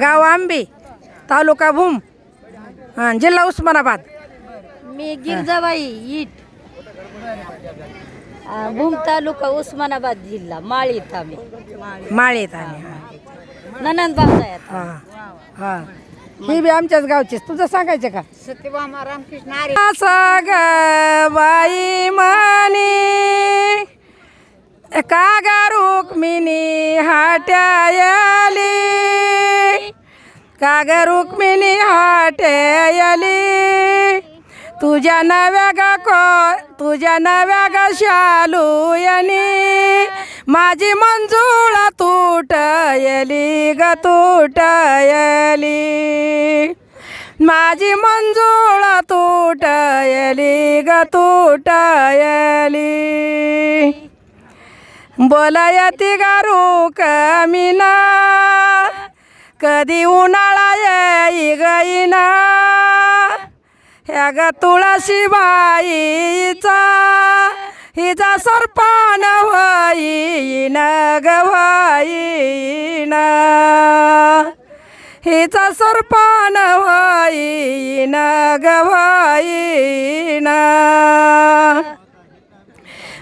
गाव आंबे तालुका भूम हां जिल्हा उस्मानाबाद. मी गिरजाबाई इट. आ, भूम तालुका उस्मानाबाद जिल्हा माळीत आम्ही. माळेत आम्ही हां. ननंद बाबा हां हां. ही बी आमच्याच गावचीच. तुझं सांगायचं का? सत्यभामा रामकृष्ण आरे बाई म्हणी का ग रुक्मिणी हाट्यायली. काग ग रुक्मिणी हाट्यायली तुझ्या नव्या ग को तुझ्या नव्या ग शालूयनी माझी मंजुळा तुटयली ग तुटयली माझी मंजुळा तुटयली ग तुटयली बोलायती गारू कमीना. कधी उन्हाळा येई गईना? ह्या ग तुळशी बाईचा हिचा सरपान होईन ग होईन. हिचा सरपान होईन ग होईन.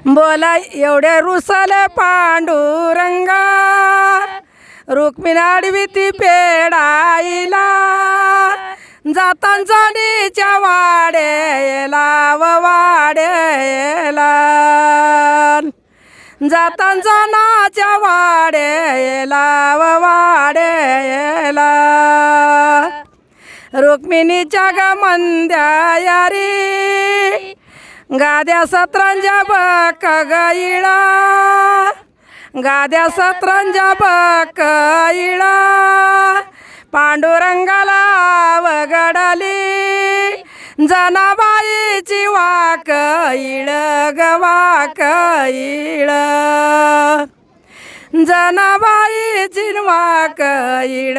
बोला एवढे रुसले पांडुरंगा रुक्मिणी आडवी ती पेडाईला जातांचा नीच्या वाडेला व वाडेला जातांचा नाच्या वाड्याला व रुक्मिणीच्या ग मंद्यारी यारी गाद्या सत्रांच्या बक गईळा गाद्या सतरंजा बक पांडुरंगाला वगडली जनाबाईची वाक इळ गवाक इळ. जनाबाईची वाक इळ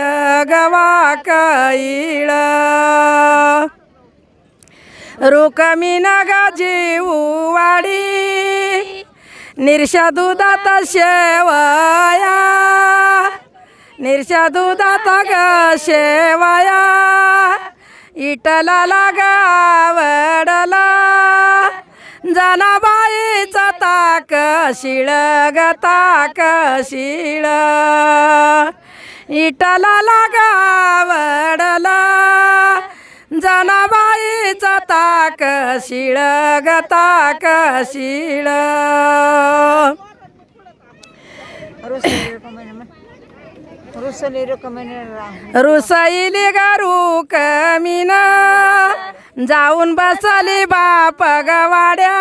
गवाक इळ. रुकमी नगा जीव वाडी निरशा दुधात शेवया निरशा दुधात ग शेवया इटला गावडला जनाबाईचा ताक शिळ ग ताक शिळ इटला गावडला जनाबाईचा ताक शिळ ग ताक शिळ. रुसैली गारू कमीना जाऊन बसली बाप गवाड्या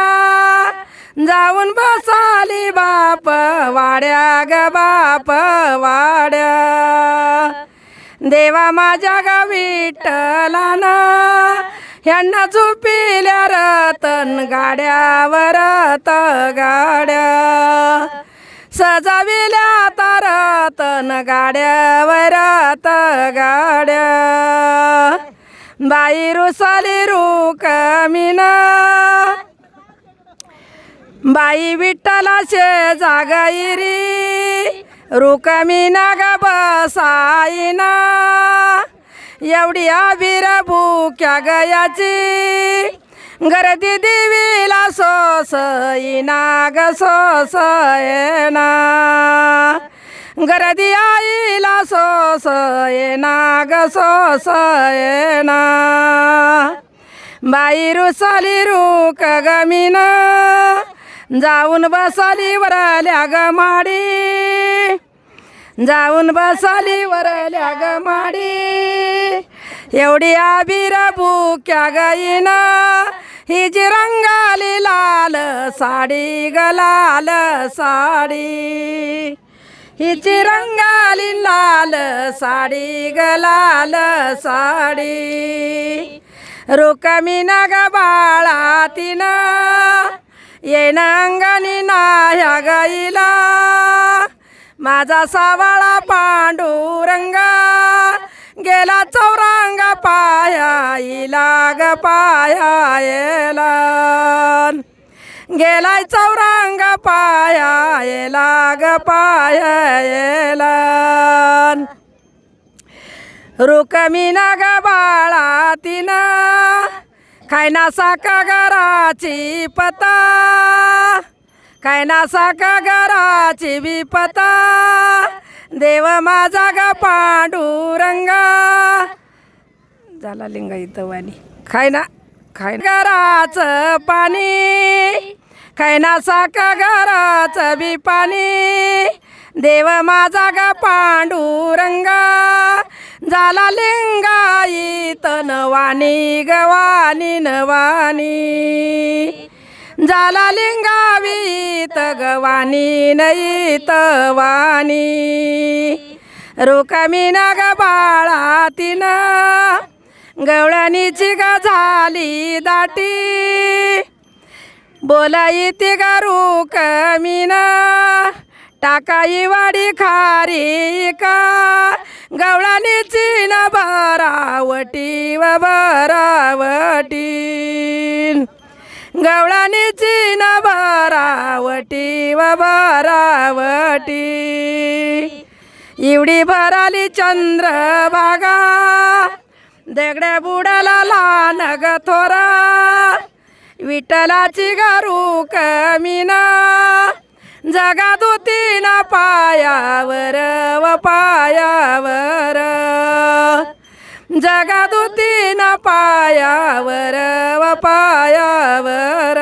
जाऊन बसाली बाप वाड्या ग बाप वाड्या. देवा माझ्या गावी टलाना ह्यांना झोपिल्या रतन गाड्यावर गाड्या. सजाविल्या तारतन गाड्यावर गाड्या. बाई रुसाली रुकमीना बाई विठ्ठलाचे जागाईरी रुकमीना ग बसाईना. एवढी आबीर भूक्या गयाची. गर्दी देवीला सोसईना ग सोसयना गर्दी आईला सोसयना ग सोसयना बाई रुसाली रुक गमीना. जाऊन बसाली वरल्या ग माडी जाऊन बसाली वरल्या ग माडी एवढी आबीर बुक्या गाईना? हिजी रंगाली लाल साडी ग लाल साडी हिची रंगाली लाल साडी ग लाल साडी. रुकमी ना ग बाळा तिनं येणं अंगानी नाह्या गाईला. माझा सावाळा पांडुरंगा गेला चौरांगा पायाईला ग पायाला गेलाय चौरांगा पायाला ग पायाला रुकमिना ग बाळा तिनं खायना साका घराची पता. खायना साका घराची विपता. देव माझा ग पांडुरंगा. झाला लिंग इथं वाणी. खायना खाय घराचं पाणी. खैना साका घराचं बी पाणी. देव माझा ग पांडुरंगा. झाला लिंगाईत नवानी गवानी नवानी जाला लिंगावी गवानी नई तवानी. रुकमी नग बाळा तिनं गवळणीची ग झाली दाटी. बोलाई ती ग रुकमीन टाकाई वाडी खारी का गवळणीची न बरावटी व बरावटी. गवळणीची न बारावटी व बारावटी. एवढी भराली चंद्रभागा दगड्या बुडाला लहान ग थोरा. विठ्ठलाची गरू कमीना. जगा होती ना पायावर व पायावर. जगा होती ना पायावर व पायावर.